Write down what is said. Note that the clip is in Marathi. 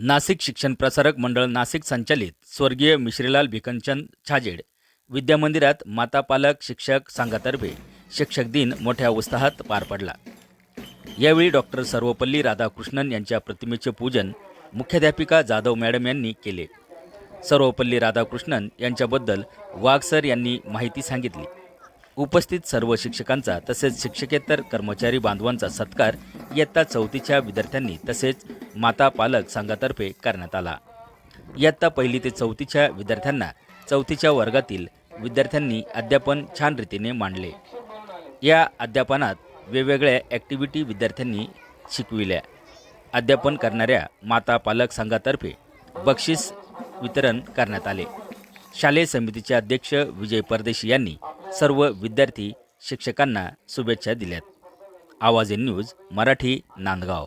नाशिक शिक्षण प्रसारक मंडळ नाशिक संचालित स्वर्गीय मिश्रीलाल भिकनचंद छाजेड विद्यामंदिरात माता पालक शिक्षक संघातर्फे शिक्षक दिन मोठ्या उत्साहात पार पडला. यावेळी डॉक्टर सर्वपल्ली राधाकृष्णन यांच्या प्रतिमेचे पूजन मुख्याध्यापिका जाधव मॅडम यांनी केले. सर्वपल्ली राधाकृष्णन यांच्याबद्दल वाघ सर यांनी माहिती सांगितली. उपस्थित सर्व शिक्षकांचा तसेच शिक्षकेतर कर्मचारी बांधवांचा सत्कार इयत्ता चौथीच्या विद्यार्थ्यांनी तसेच माता पालक संघातर्फे करण्यात आला. इयत्ता पहिली ते चौथीच्या विद्यार्थ्यांना चौथीच्या वर्गातील विद्यार्थ्यांनी अध्यापन छान रीतीने मांडले. या अध्यापनात वेगवेगळ्या ॲक्टिव्हिटी विद्यार्थ्यांनी शिकविल्या. अध्यापन करणाऱ्या माता पालक संघातर्फे बक्षीस वितरण करण्यात आले. शालेय समितीचे अध्यक्ष विजय परदेशी यांनी सर्व विद्यार्थी शिक्षकांना शुभेच्छा दिल्यात. आवाज इन न्यूज मराठी नांदगाव.